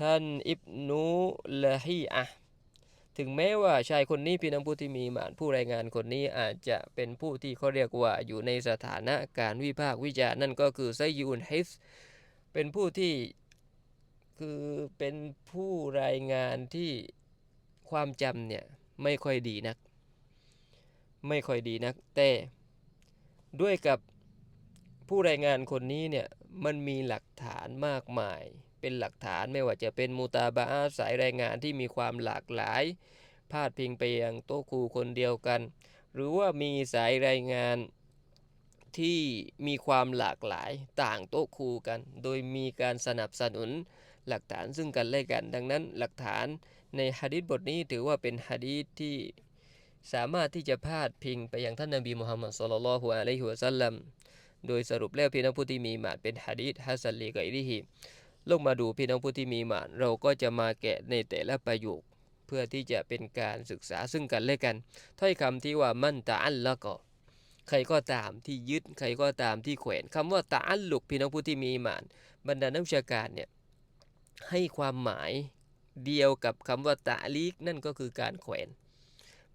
ท่านอิบนุละฮีอะถึงแม้ว่าชายคนนี้พี่น้องผู้ที่มีหมานผู้รายงานคนนี้อาจจะเป็นผู้ที่เขาเรียกว่าอยู่ในสถานะการวิพากษ์วิจารณ์นั่นก็คือไซยูนฮิฟเป็นผู้ที่คือเป็นผู้รายงานที่ความจำเนี่ยไม่ค่อยดีนัก ไม่ค่อยดีนัก แต่ด้วยกับผู้รายงานคนนี้เนี่ยมันมีหลักฐานมากมาย เป็นหลักฐานไม่ว่าจะเป็นมูตาบาสายรายงานที่มีความหลากหลาย พาดพิงไปยังโต๊ะครูคนเดียวกัน หรือว่ามีสายรายงานที่มีความหลากหลายต่างโต๊ะครูกัน โดยมีการสนับสนุนหลักฐานซึ่งกันและกัน ดังนั้นหลักฐานในฮะดิษบทนี้ถือว่าเป็นฮะดีษที่สามารถที่จะพาดพิงไปยังท่านนบีมุฮัมมัดสุลลัลฮุอะลัยฮิวะสัลลัม โดยสรุปแล้วพี่น้องผู้ที่มีมานเป็นฮะดีษฮัสซันลีกอิริฮิ ลงมาดูพี่น้องผู้ที่มีหมาน เราก็จะมาแกะในแต่ละประโยค เพื่อที่จะเป็นการศึกษาซึ่งกันและกัน ถ้อยคำที่ว่ามันตะอัลละก็ใครก็ตามที่ยึดใครก็ตามที่แขวนคำว่าตะอัลลุกพี่น้องผู้ที่มีหมาน บรรดานักวิชาการเนี่ยให้ความหมายเดียวกับคำว่าตะลีกนั่นก็คือการแขวน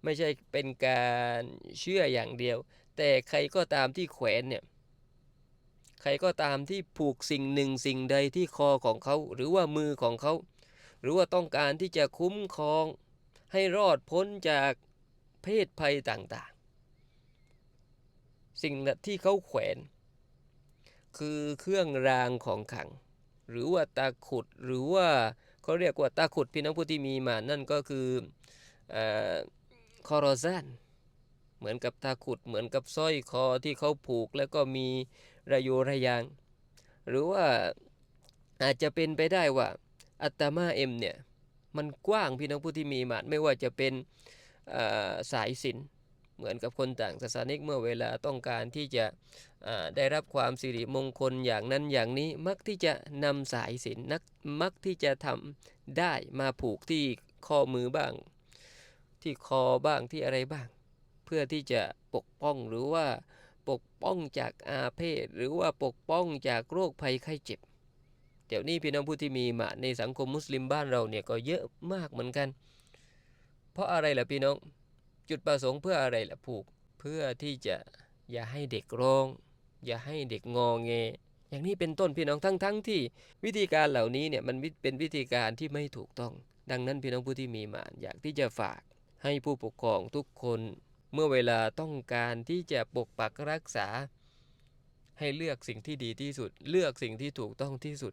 ไม่ใช่เป็นการเชื่ออย่างเดียว แต่ใครก็ตามที่แขวนเนี่ย ใครก็ตามที่ผูกสิ่งหนึ่งสิ่งใดที่คอของเขา หรือว่ามือของเขา หรือว่าต้องการที่จะคุ้มครอง ให้รอดพ้นจากเพศภัยต่างๆ สิ่งที่เขาแขวน คือเครื่องรางของขัง หรือว่าตาขุดหรือว่าเขาเรียกว่าตาขุดพี่น้องผู้ที่มีมานั่นก็คือคอรอซานเหมือนกับตาขุดเหมือนกับสร้อยคอที่เขาผูกแล้วก็มี ระโยระยาง หรือว่าอาจจะเป็นไปได้ว่าอัตมาเอ็มเนี่ยมันกว้างพี่น้องผู้ที่มีมาไม่ว่าจะเป็นสายสินเหมือนกับคนต่างศาสนิกเมื่อเวลาต้องการที่จะได้รับความสิริมงคลอย่างนั้นอย่างนี้มักที่จะนำสายสินนักมักที่จะทำได้มาผูกที่ข้อมือบ้าง ที่คอบ้างที่อะไรบ้าง เพื่อที่จะปกป้องหรือว่า ปกป้องจากอาเพศ หรือว่าปกป้องจากโรคภัยไข้เจ็บเดี๋ยวนี้พี่น้องผู้ที่มีมาในสังคมมุสลิมบ้านเราเนี่ยก็เยอะมากเหมือนกัน เพราะอะไรล่ะพี่น้องจุดประสงค์เพื่ออะไรล่ะผูก เพื่อที่จะอย่าให้เด็กร้อง อย่าให้เด็กงอแงอย่างนี้เป็นต้นพี่น้องทั้งๆทที่วิธีการเหล่านี้เนี่ยมันเป็นวิธีการที่ไม่ถูกต้อง ดังนั้นพี่น้องผู้ที่มีมาอยากที่จะฝากให้ผู้ปกครองทุกคน เมื่อเวลาต้องการที่จะปกปักรักษา ให้เลือกสิ่งที่ดีที่สุด เลือกสิ่งที่ถูกต้องที่สุด